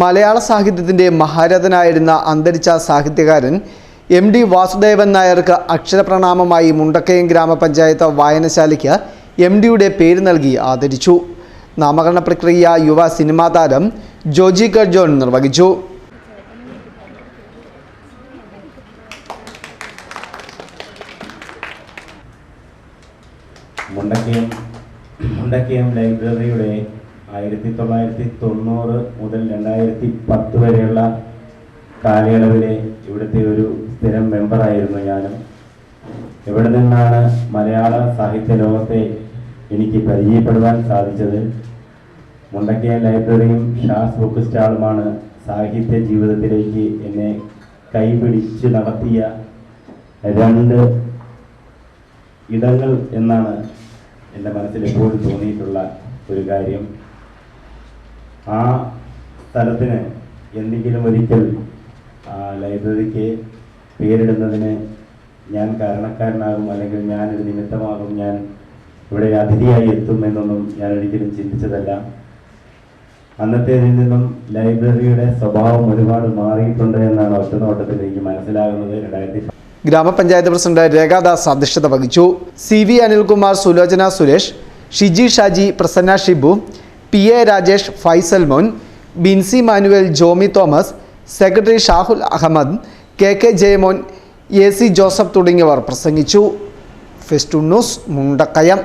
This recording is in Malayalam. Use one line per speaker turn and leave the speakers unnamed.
മലയാള സാഹിത്യത്തിന്റെ മഹാരഥനായിരുന്ന അന്തരിച്ച സാഹിത്യകാരൻ എം ഡി വാസുദേവൻ നായർക്ക് അക്ഷരപ്രണാമമായി മുണ്ടക്കയം ഗ്രാമപഞ്ചായത്ത് വായനശാലയ്ക്ക് എം ഡിയുടെ പേര് നൽകി ആദരിച്ചു. നാമകരണ പ്രക്രിയ യുവ സിനിമാ താരം ജോജി കർജോൺ നിർവഹിച്ചു.
മുണ്ടക്കയം മുണ്ടക്കയം ലൈബ്രറിയുടെ ആയിരത്തി തൊള്ളായിരത്തി തൊണ്ണൂറ് മുതൽ രണ്ടായിരത്തി പത്ത് വരെയുള്ള കാലയളവിലെ ഇവിടുത്തെ ഒരു സ്ഥിരം മെമ്പറായിരുന്നു ഞാനും. ഇവിടെ നിന്നാണ് മലയാള സാഹിത്യ ലോകത്തെ എനിക്ക് പരിചയപ്പെടുവാൻ സാധിച്ചത്? മുണ്ടക്കയ ലൈബ്രറിയും ഷാസ് ബുക്ക് സ്റ്റാളുമാണ് സാഹിത്യ ജീവിതത്തിലേക്ക് എന്നെ കൈപിടിച്ച് നടത്തിയ രണ്ട് ഇടങ്ങൾ എന്നാണ് എന്റെ മനസ്സിൽ എപ്പോഴും തോന്നിയിട്ടുള്ള ഒരു കാര്യം. ആ സ്ഥലത്തിന് എന്തെങ്കിലും ഒരിക്കൽ ലൈബ്രറിക്ക് പേരിടുന്നതിന് ഞാൻ കാരണക്കാരനാകും അല്ലെങ്കിൽ ഞാനൊരു നിമിത്തമാകും ഞാൻ ഇവിടെ അതിഥിയായി എത്തും എന്നൊന്നും ഞാൻ ഒരിക്കലും ചിന്തിച്ചതല്ല. അന്നത്തേതിൽ നിന്നും ലൈബ്രറിയുടെ സ്വഭാവം ഒരുപാട് മാറിയിട്ടുണ്ട് എന്നാണ് ഒറ്റ നോട്ടത്തിൽ എനിക്ക് മനസ്സിലാകുന്നത്. രണ്ടായിരത്തി
ഗ്രാമപഞ്ചായത്ത് പ്രസിഡന്റ് രേഖാദാസ് അധ്യക്ഷത വഹിച്ചു. C V Anilkumar Sulochana Suresh Shiji Shaji Prasanna Shibu P A Rajesh Faisal Mon Binsi Manuel Jomy Thomas secretary Shahul Ahammed K K Jayamon A C Joseph തുടങ്ങിയവർ പ്രസംഗിച്ചു. Fest news Mundakayam.